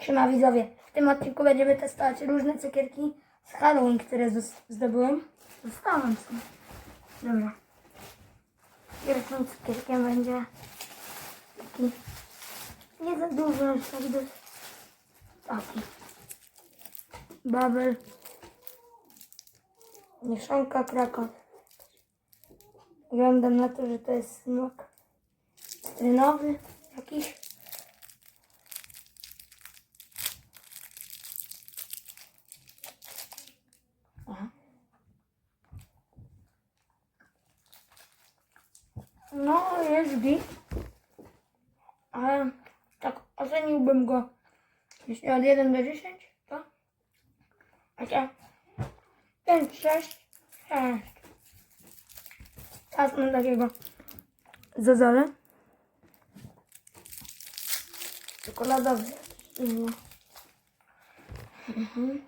Siema widzowie, w tym odcinku będziemy testować różne cukierki z Halloween, które zdobyłem. Zostałem sobie. Dobra. Pierwszym cukierkiem będzie taki nie za duży, aż tak do... taki. Babel. Mieszanka Krakow. Wygląda na to, że to jest smok cytrynowy jakiś. No, jest git. Ale tak oceniłbym go jeśli od 1 do 10, to takie 5, 6, 6. Teraz mam takiego zazole. Czekoladowy. Mhm. Mhm.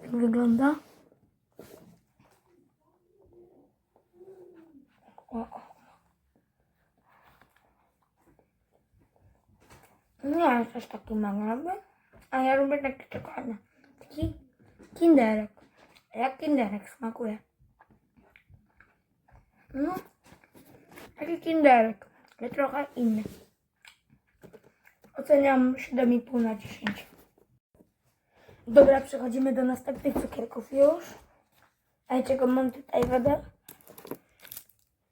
Tak wygląda. Nie jest też taki mega, a ja lubię taki czekolady. Taki kinderek. Jak kinderek smakuje. No, taki kinderek, ale trochę inny. Oceniam 7,5 na 10. Dobra, przechodzimy do następnych cukierków już. A czego mam tutaj wodę?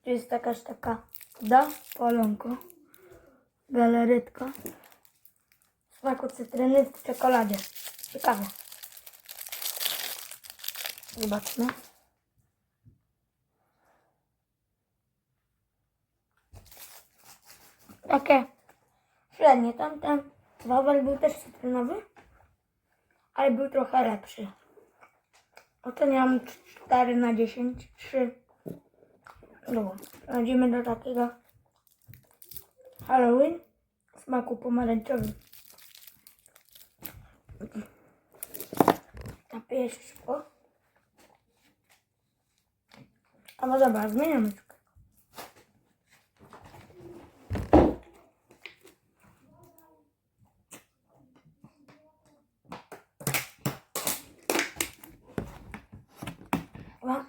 Tu jest jakaś taka da polonko. Galaretka. W smaku cytryny w czekoladzie. Ciekawe. Zobaczmy. Takie średnie. Tamten wawel był też cytrynowy, ale był trochę lepszy. Oceniam 4 na 10, 3. Dobra, przechodzimy do takiego Halloween w smaku pomarańczowym. Napiję się szybko. A no dobra, zmieniamy cukier. O.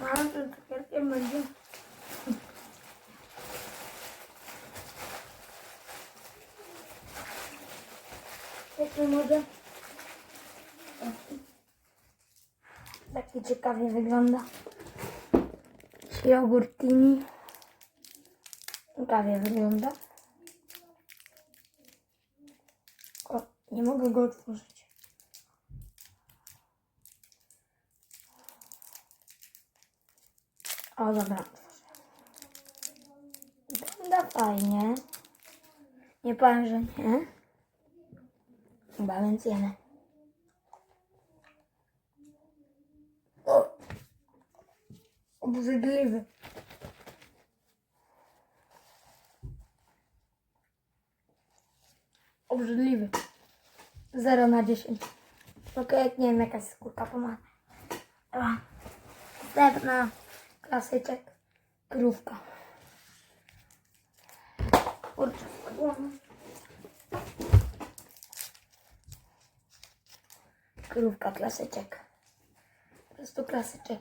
A tym cukierkiem będzie... Może... Taki, ciekawie wygląda. Jogurtini. Ciekawie wygląda. O, nie mogę go otworzyć. O, dobra. Wygląda fajnie. Nie powiem, że nie. Chyba więc jemy. O! Obrzydliwy. Obrzydliwy. 0 na 10. Okej, jak nie wiem, jakaś skórka pomaga. Następna klasyczek. Krówka. Kurczę, Krówka, klasyczek. Po prostu klasyczek.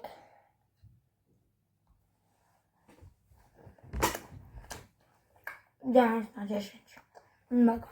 Dziewięć na dziesięć. Mega.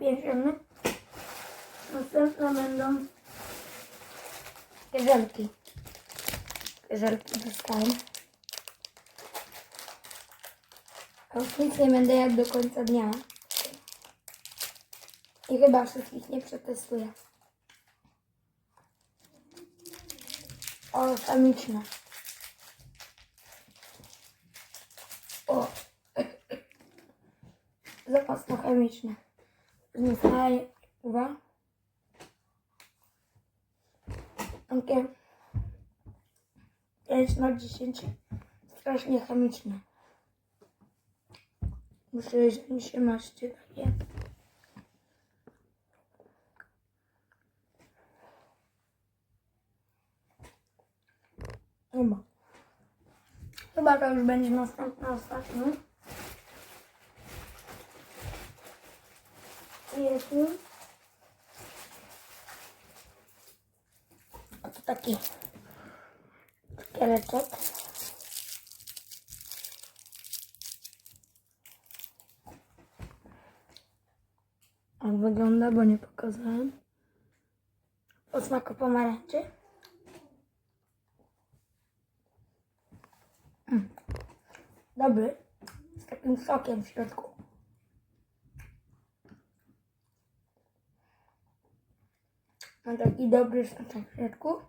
Nabierzemy. Następne będą żelki. Żelki dostałem. A już nic nie będę jadł do końca dnia. I chyba wszystkich nie przetestuję. O, chemiczne. O. Za mocno chemiczne. Znów uwa. Takie 5 na 10. Strasznie chemiczne. Muszę, że się maście daje. Chyba. Chyba to już będzie następna, ostatnia. Jest tu. A to taki cukiereczek. Jak wygląda, bo nie pokazałem. O smaku pomarańczy. Mm. Dobry. Z takim sokiem w środku. Taki dobry smaczek w środku.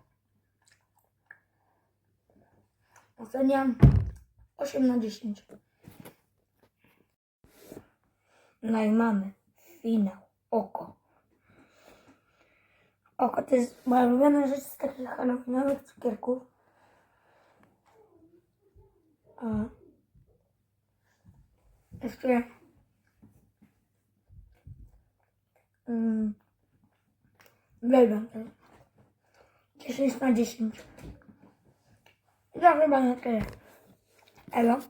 Oceniam 8 na 10. No i mamy finał. Oko. Oko to jest moja ulubiona rzecz z takich halloweenowych cukierków. A jeszcze mm, uwielbiam to. 10 na 10. I to chyba na tyle. Elo.